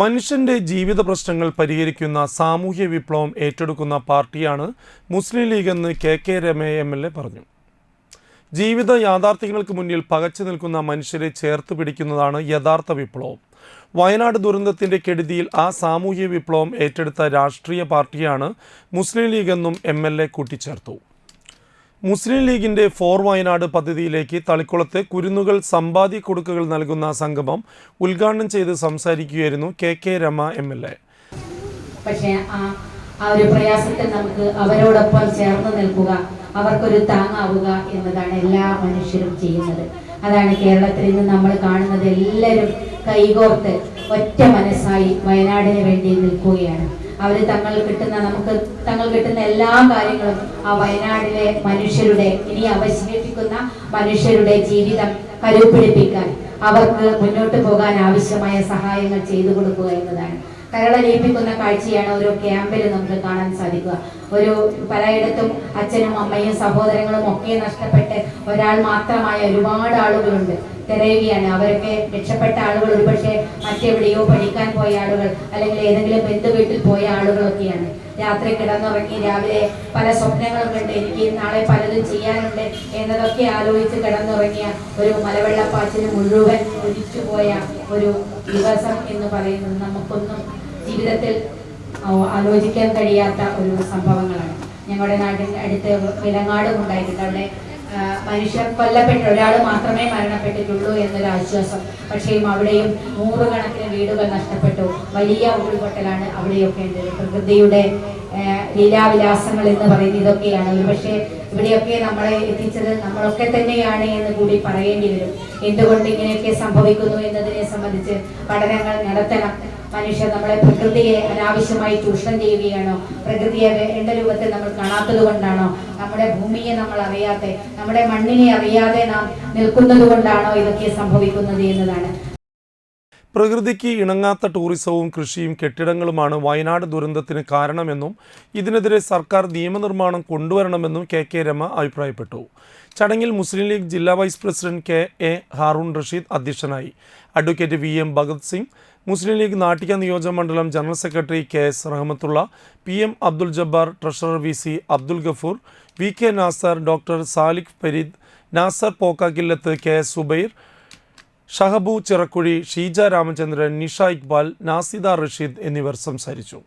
മനുഷ്യന്റെ ജീവിത പ്രശ്നങ്ങൾ പരിഹരിക്കുന്ന സാമൂഹ്യ വിപ്ലവം ഏറ്റെടുക്കുന്ന പാർട്ടിയാണ് മുസ്ലിം ലീഗ് എന്ന് K K Rema M L A പറഞ്ഞു. ജീവിത യാഥാർത്ഥ്യങ്ങൾക്ക് മുന്നിൽ പകച്ചു നിൽക്കുന്ന മനുഷ്യരെ ചേർത്ത് പിടിക്കുന്നതാണ് യഥാർത്ഥ വിപ്ലവം. വയനാട് ദുരന്തത്തിന്റെ കെടുതിയിൽ ആ സാമൂഹ്യ വിപ്ലവം ഏറ്റെടുത്ത രാഷ്ട്രീയ പാർട്ടിയാണ് മുസ്ലിം ലീഗ് എന്നും എം എൽ എ കൂട്ടിച്ചേർത്തു. മുസ്ലിം ലീഗിന്റെ ഫോർ വയനാട് പദ്ധതിയിലേക്ക് തളിക്കുളത്ത് കുരുന്നുകൾ സമ്പാദ്യ കൊടുക്കുകൾ നൽകുന്ന സംഗമം ഉദ്ഘാടനം ചെയ്ത് സംസാരിക്കുകയായിരുന്നു K K Rema M L A. പക്ഷേ ആ ഒരു പ്രയാസത്തിൽ നമുക്ക് അവരോടൊപ്പം ചേർന്ന് നിൽക്കുക അവർക്കൊരു താങ്ങാവുക എന്നതാണ് എല്ലാ മനുഷ്യരും ചെയ്യുന്നത്. അതാണ് കേരളത്തിൽ നിന്ന് നമ്മൾ കാണുന്നത് എല്ലാവരും കൈകോർത്ത് ഒറ്റ മനസ്സായി വയനാടിന് വേണ്ടി നിൽക്കുകയാണ്. അവർ തങ്ങൾ കിട്ടുന്ന നമുക്ക് തങ്ങൾ കിട്ടുന്ന എല്ലാ കാര്യങ്ങളും ആ വയനാടിലെ മനുഷ്യരുടെ ഇനി അവശേഷിക്കുന്ന മനുഷ്യരുടെ ജീവിതം കരുപിടിപ്പിക്കാൻ അവർക്ക് മുന്നോട്ട് പോകാൻ ആവശ്യമായ സഹായങ്ങൾ ചെയ്തു കൊടുക്കുക എന്നതാണ്. കരളലിയിപ്പിക്കുന്ന കാഴ്ചയാണ് ഓരോ ക്യാമ്പിൽ നമുക്ക് കാണാൻ സാധിക്കുക. ഒരു പലയിടത്തും അച്ഛനും അമ്മയും സഹോദരങ്ങളും ഒക്കെ നഷ്ടപ്പെട്ട് ഒരാൾ മാത്രമായ ഒരുപാട് ആളുകളുണ്ട്. തിരയുകയാണ്. അവരൊക്കെ രക്ഷപ്പെട്ട ആളുകൾ ഒരുപക്ഷെ മറ്റെവിടെയോ പഠിക്കാൻ പോയ ആളുകൾ അല്ലെങ്കിൽ ഏതെങ്കിലും ബന്ധു വീട്ടിൽ പോയ ആളുകളൊക്കെയാണ്. രാത്രി കിടന്നുറങ്ങി രാവിലെ പല സ്വപ്നങ്ങളും കണ്ട് എനിക്ക് നാളെ പലതും ചെയ്യാനുണ്ട് എന്നതൊക്കെ ആലോചിച്ച് കിടന്നുറങ്ങിയ ഒരു മലവെള്ളപ്പാച്ചിന് മുഴുവൻ ഒലിച്ചുപോയ ഒരു ദിവസം എന്ന് പറയുന്നത് നമുക്കൊന്നും ജീവിതത്തിൽ ആലോചിക്കാൻ കഴിയാത്ത ഒരു സംഭവങ്ങളാണ്. ഞങ്ങളുടെ നാട്ടിൽ അടുത്ത് വിലങ്ങാടും ഉണ്ടായിട്ടുണ്ട്. അവിടെ മനുഷ്യർ കൊല്ലപ്പെട്ട ഒരാൾ മാത്രമേ മരണപ്പെട്ടിട്ടുള്ളൂ എന്നൊരു ആശ്വാസം. പക്ഷേ അവിടെയും നൂറുകണക്കിന് വീടുകൾ നഷ്ടപ്പെട്ടു. വലിയ ഉരുൾപൊട്ടലാണ് അവിടെയൊക്കെ ഉണ്ടത് പ്രകൃതിയുടെ ലീലാവിലാസങ്ങൾ എന്ന് പറയുന്നത് ഇതൊക്കെയാണ്. ഒരുപക്ഷെ ഇവിടെയൊക്കെ നമ്മളെ എത്തിച്ചത് നമ്മളൊക്കെ തന്നെയാണ് എന്ന് കൂടി പറയേണ്ടി വരും. എന്തുകൊണ്ട് ഇങ്ങനെയൊക്കെ സംഭവിക്കുന്നു എന്നതിനെ സംബന്ധിച്ച് പഠനങ്ങൾ നടത്തണം. മനുഷ്യർ നമ്മളെ പ്രകൃതിയെ അനാവശ്യമായി ചൂഷണം ചെയ്യുകയാണോ? പ്രകൃതിയെ വേണ്ട രൂപത്തിൽ നമ്മൾ കാണാത്തത് കൊണ്ടാണോ? നമ്മുടെ ഭൂമിയെ നമ്മൾ അറിയാതെ നമ്മുടെ മണ്ണിനെ അറിയാതെ നാം നിൽക്കുന്നത് കൊണ്ടാണോ ഇതൊക്കെ സംഭവിക്കുന്നത് എന്നതാണ്. പ്രകൃതിക്ക് ഇണങ്ങാത്ത ടൂറിസവും കൃഷിയും കെട്ടിടങ്ങളുമാണ് വയനാട് ദുരന്തത്തിന് കാരണമെന്നും ഇതിനെതിരെ സർക്കാർ നിയമനിർമ്മാണം കൊണ്ടുവരണമെന്നും കെ കെ രമ അഭിപ്രായപ്പെട്ടു. ചടങ്ങിൽ മുസ്ലിം ലീഗ് ജില്ലാ vice president K A Haroon Rasheed അധ്യക്ഷനായി. Advocate V M Bhagat Singh Muslim League Nattika നിയോജക മണ്ഡലം general secretary K S Rahmathulla P M Abdul Jabbar treasurer V C Abdul Gafoor V K Nasar doctor Salikh Fareed Nasar Pokkakillath K S Zubair Shahabu Chirakkuzhi Sheeja Ramachandran Nisha Iqbal Nasida Rasheed എന്നിവർ സംസാരിച്ചു.